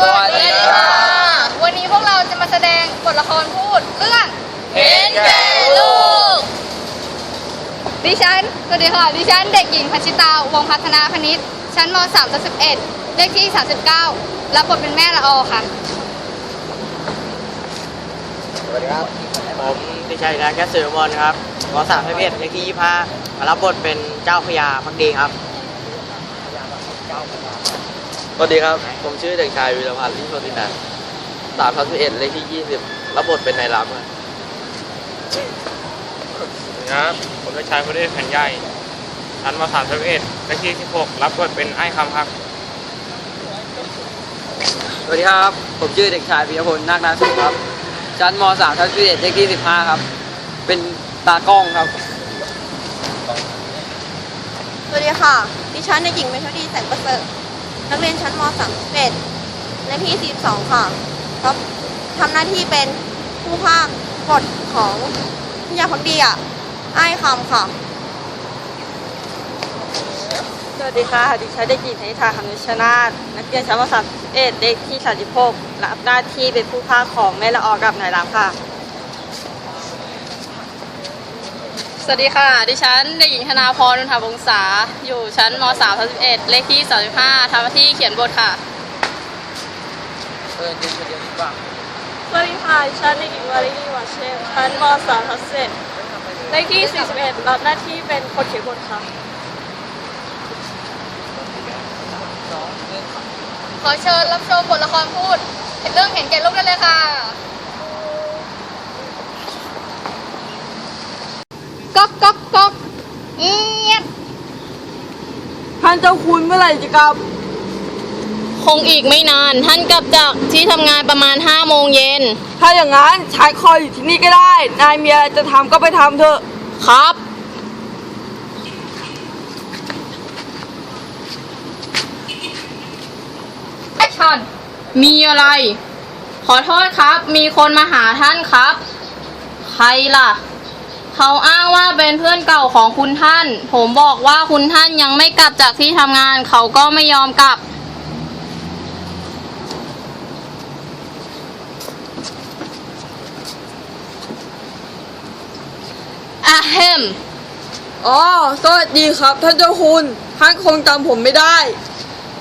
สวัสดีค่ะ วันนี้พวกเราจะมาแสดงบทละครพูดเรื่องเห็นแก่ลูก ดิฉัน สวัสดีค่ะ ดิฉันเด็กหญิงพัชิตาวงศ์พัฒนาพนิชชั้นม .3 ทับ11เลขที่ 39 รับบทเป็นแม่ละออค่ะ สวัสดีครับ ผมดิชัยนะแก้วสือบอลครับมสามสิบเอ็ดเลขที่ยี่ห้ามารับบทเป็นเจ้าพญาพักดีครับ สวัสดีครับ ผมชื่อเด็กชายวีรพันธ์ลิโชตินันสามทับสิบเอ็ดเลขที่ยี่สิบรับบทเป็นนายรำครับครับผมเด็กชายพระเดชแผ่นใหญ่ชั้นมสามสิบเอ็ดเลขที่สิบหกรับบทเป็นไอ้คำครับ สวัสดีครับ ผมชื่อเด็กชายปิยพลนาคนาสุขครับ ชั้นม .3 ทับ11เลขที่15ครับ เป็นตากล้องครับ สวัสดีค่ะ ดิฉันเด็กหญิงเมทดีแสนประเสริฐ นักเรียนชั้นม .31 เลขที่ 42 ค่ะครับทำหน้าที่เป็นผู้ภาคบทของพิยาพักดีอะไอ้าคำค่ะ สวัสดีค่ะ ดิฉันเด็กหญิงธนิธาคำนิชนาธนักเรียนชั้นม .31 เลขที่36รับหน้าที่เป็นผู้พากย์ของแม่ละออกับนายรามค่ะ สวัสดีค่ะ ดิฉันเด็กหญิงธนาพรนุนทาวงศา อยู่ชั้นม .3 ทับ11 เลขที่ 35ทำหน้าที่เขียนบทค่ะ เออจริงเดียวดีกว่าสวัสดีค่ะดิฉันเด็กหญิงวารินีวาเชฟชั้นม .3 ทับ11เลขที่ 41 รับหน้าที่เป็นคนเขียนบทค่ะ ขอเชิญรับชมบทละครพูดเรื่องเห็นแก่ลูกได้เลยค่ะ ก๊อกก๊อกก๊อกเอียดท่านเจ้าคุณเมื่อไหร่จะกลับ คงอีกไม่นาน ท่านกลับจากที่ทำงานประมาณ5โมงเย็น ถ้าอย่างนั้นชายคอยอยู่ที่นี่ก็ได้ นายมีอะไรจะทำก็ไปทำเถอะ ครับแอคชั่นมีอะไร ขอโทษครับ มีคนมาหาท่านครับ ใครล่ะ เขาอ้างว่าเป็นเพื่อนเก่าของคุณท่าน ผมบอกว่าคุณท่านยังไม่กลับจากที่ทำงาน เขาก็ไม่ยอมกลับ อะเฮมอ๋อ สวัสดีครับ ท่านเจ้าคุณ ท่านคงจำผมไม่ได้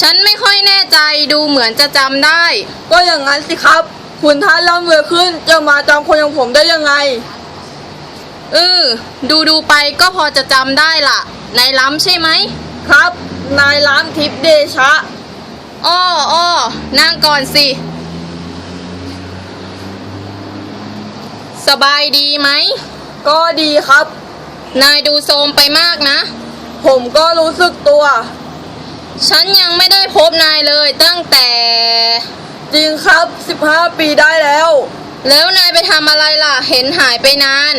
ฉันไม่ค่อยแน่ใจดูเหมือนจะจำได้ ก็อย่างนั้นสิครับ คุณท่านร่ำรวยขึ้นจะมาจำคนอย่างผมได้ยังไง เออดูดูไปก็พอจะจำได้ล่ะนายล้ำใช่ไหมครับ นายร้านทิพย์เดชะ อ้ออ้อนั่งก่อนสิ สบายดีไหม ก็ดีครับ นายดูโทรมไปมากนะ ผมก็รู้สึกตัว ฉันยังไม่ได้พบนายเลยตั้งแต่ จริงครับ 15 ปีได้แล้ว แล้วนายไปทำอะไรล่ะ เห็นหายไปนาน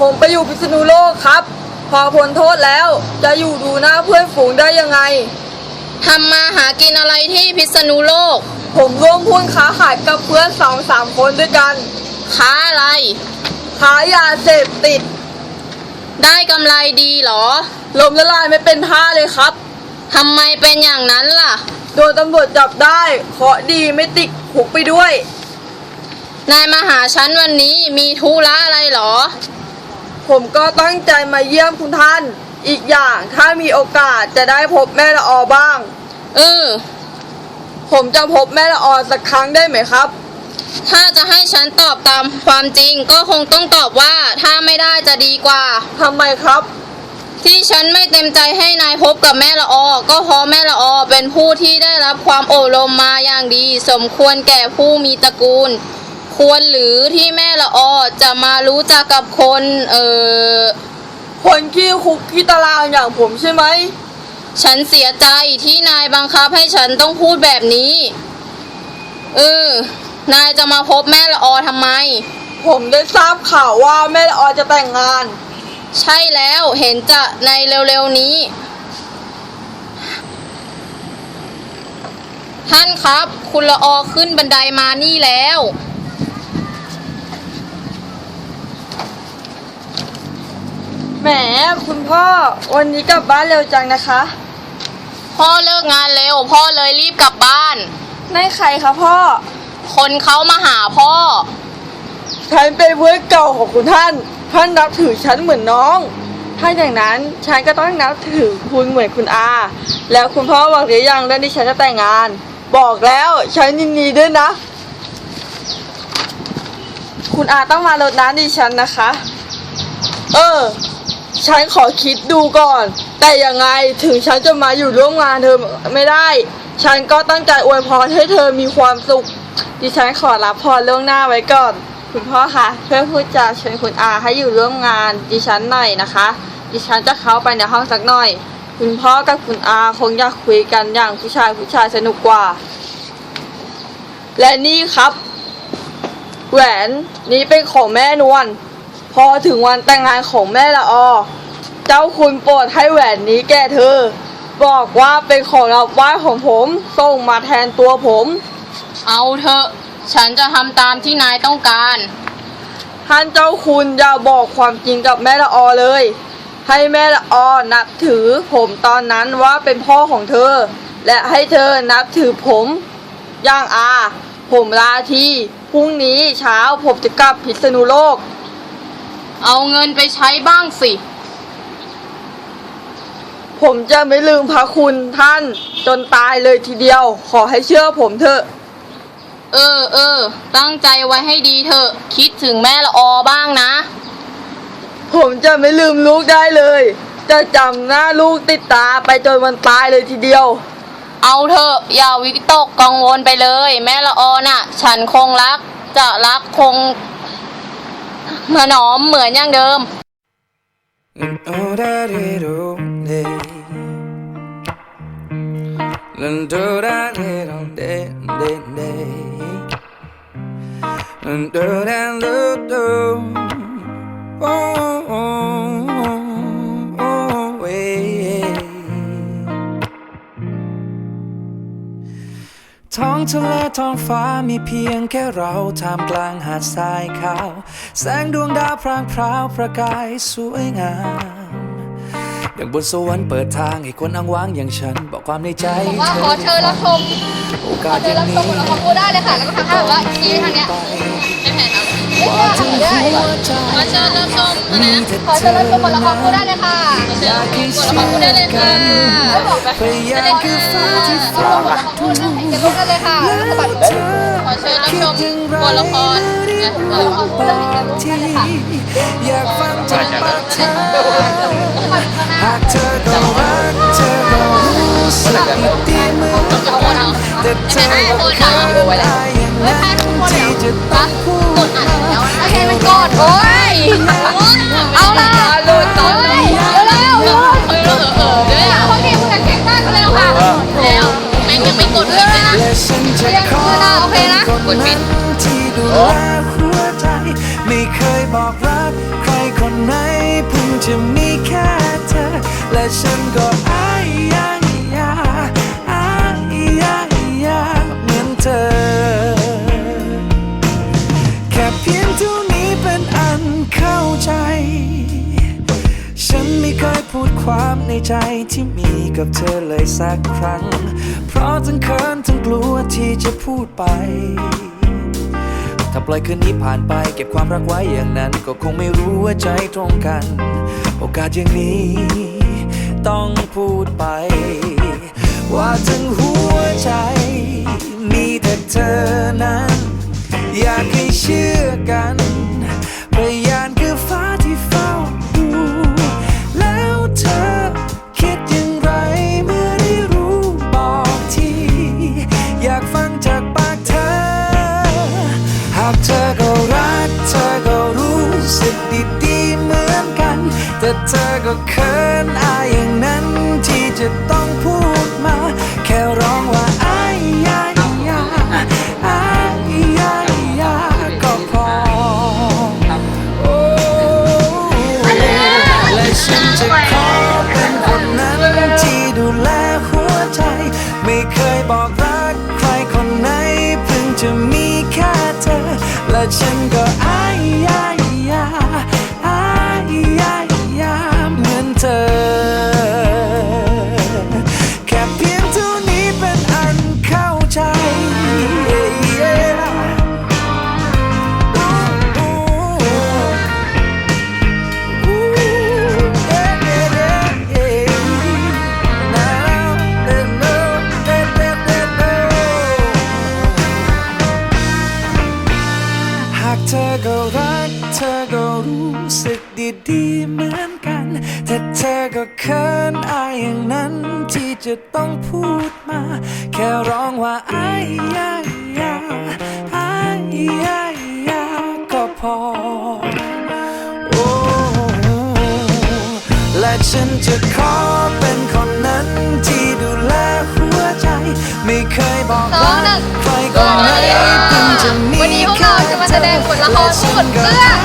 ผมไปอยู่พิษณุโลกครับ พอพ้นโทษแล้วจะอยู่ดูหน้าเพื่อนฝูงได้ยังไง ทำมาหากินอะไรที่พิษณุโลก ผมร่วมหุ้นค้าขายกับเพื่อนสองสามคนด้วยกัน ค้าอะไร ขายยาเสพติด ได้กำไรดีเหรอ ลมละลายไม่เป็นท่าเลยครับ ทำไมเป็นอย่างนั้นล่ะ โดนตำรวจจับได้เคราะห์ดีไม่ติดคุกไปด้วย นายมาหาฉันวันนี้มีธุระอะไรเหรอ ผมก็ตั้งใจมาเยี่ยมคุณท่าน อีกอย่างถ้ามีโอกาสจะได้พบแม่ละออบ้าง เออ ผมจะพบแม่ละออสักครั้งได้ไหมครับ ถ้าจะให้ฉันตอบตามความจริงก็คงต้องตอบว่าถ้าไม่ได้จะดีกว่า ทำไมครับ ที่ฉันไม่เต็มใจให้นายพบกับแม่ละออ ก็เพราะแม่ละออเป็นผู้ที่ได้รับความโอบรมมาอย่างดี สมควรแก่ผู้มีตระกูล ควรหรือที่แม่ละออจะมารู้จักกับคนเออคนขี้คุกขี้ตารางอย่างผมใช่ไหม ฉันเสียใจที่นายบังคับให้ฉันต้องพูดแบบนี้เออนายจะมาพบแม่ละออทำไม ผมได้ทราบข่าวว่าแม่ละออจะแต่งงาน ใช่แล้วเห็นจะในเร็วๆนี้ ท่านครับ คุณละออขึ้นบันไดมานี่แล้ว แห มคุณพ่อวันนี้กลับบ้านเร็วจังนะคะ พ่อเลิกงานเร็ว พ่อเลยรีบกลับบ้าน นั่นใครคะพ่อ คนเขามาหาพ่อ ฉันเป็นเพื่อนเก่าของคุณท่าน ท่านนับถือฉันเหมือนน้อง ถ้าอย่างนั้นฉันก็ต้องนับถือคุณเหมือนคุณอา แล้วคุณพ่อบอกหรือยังเรื่องที่ฉันจะแต่งงาน บอกแล้วฉันยินดีด้วยนะ คุณอาต้องมารดน้ำดิฉันนะคะ เออ ฉันขอคิดดูก่อน แต่ยังไงถึงฉันจะมาอยู่ร่วมงานเธอไม่ได้ ฉันก็ตั้งใจอวยพรให้เธอมีความสุข ดิฉันขอรับพรล่วงหน้าไว้ก่อน คุณพ่อคะเพื่อพูดจาเชิญคุณอาให้อยู่ร่วมงาน ดิฉันหน่อยนะคะ ดิฉันจะเข้าไปในห้องสักหน่อย คุณพ่อกับคุณอาคงอยากคุยกันอย่างผู้ชายผู้ชายสนุกกว่า และนี่ครับ แหวนนี้เป็นของแม่นวล พอถึงวันแต่งงานของแม่ละออ เจ้าคุณโปรดให้แหวนนี้แก่เธอ บอกว่าเป็นของรับไหว้ของผมส่งมาแทนตัวผม เอาเถอะ ฉันจะทำตามที่นายต้องการ ท่านเจ้าคุณอย่าบอกความจริงกับแม่ละออเลย ให้แม่ละออนับถือผมตอนนั้นว่าเป็นพ่อของเธอ และให้เธอนับถือผมอย่างอา ผมลาทีพรุ่งนี้เช้าผมจะกลับพิษณุโลก เอาเงินไปใช้บ้างสิ ผมจะไม่ลืมพระคุณท่านจนตายเลยทีเดียว ขอให้เชื่อผมเถอะ เออเออ ตั้งใจไว้ให้ดีเถอะ คิดถึงแม่ละออบ้างนะ ผมจะไม่ลืมลูกได้เลย จะจำหน้าลูกติดตาไปจนวันตายเลยทีเดียว เอาเถอะ อย่าวิตกกังวลไปเลย แม่ละออน่ะ ฉันคงรัก จะรักคงเห มือนหนอมเหมือนอย่างเดิม Oh, ท้องทะเลท้องฟ้ามีเพียงแค่เราท่ามกลางหาดทรายขาว แสงดวงดาวพรางพราวประกายสวยงามดังบนสวรรค์เปิดทางให้คนอ้างว้างอย่างฉัน บอกความในใจผมว่าขอเชิญรับชมโอขกาอสเชิอญย่ารังบชนี้มแล้วก็พูดได้เลยค่ะ แล้วก็ทำท่าแบบว่าชี้ทางเนี้ย ขอเชิญรับชมอะไรนะขอเชิญรับชมบทละครพูดได้เลยค่ะบทละครพูดได้เลยค่ะไม่บอกไปพยายามคือฟ้าที่รับชมบทละครพูดเรื่องเพลงจะพูดได้เลยค่ะแล้วก็สะบัดเธอขอเชิญรับชมบทละครนะบทละครบางทีอยากฟังจากปากเธอหากเธอก็รักเธอก็รู้สึกดีเหมือนกันแต่เธอก็เข้าไแพ้ที่จะต้องพูดมาโอเคมันกดโอ้ยเอาล่ะหลุดต่อเลยเร็วๆเร็วเออเออเออเดี๋ยวโอเคมันเก่งมากเร็วค่ะแล้วแม่งยังไม่กดเลยนะและฉันจะขอเป็นคนนั้นที่ดูแลหัวใจไม่เคยบอกรักใครคนไหนเพิ่งจะมีแค่เธอและฉันก็อาย ความในใจที่มีกับเธอเลยสักครั้ง เพราะทั้งเขินทั้งกลัวที่จะพูดไป ถ้าปล่อยคืนนี้ผ่านไป เก็บความรักไว้อย่างนั้น ก็คงไม่รู้ว่าใจตรงกัน โอกาสอย่างนี้ ต้องพูดไป ว่าทั้งหัวใจ มีแต่เธอนั้น เธอก็เขินอายอย่างนั้นที่จะต้องพูดมา แค่ร้องว่าอายยายาอายยายาก็พอโอ้และฉันจะขอเป็นคนนั้นที่ดูแลหัวใจ ไม่เคยบอกรักใครคนไหนเพิ่งจะมีแค่เธอ และฉันก็ จะต้องพูดมา แค่ร้องว่าอายยายาอายยายาก็พอ โอ้และฉันจะขอเป็นคนนั้นที่ดูแลหัวใจ ไม่เคยบอกสองหนึ่งใครก็ไม่เพิ่งจะมีวันนี้พวกเราจะมาแสดงบทละครพูดเพื่อ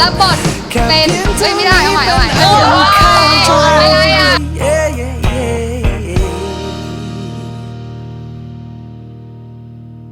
รับบทเป็นเอ้ยไม่ได้เอาใหม่เอาใหม่อะไร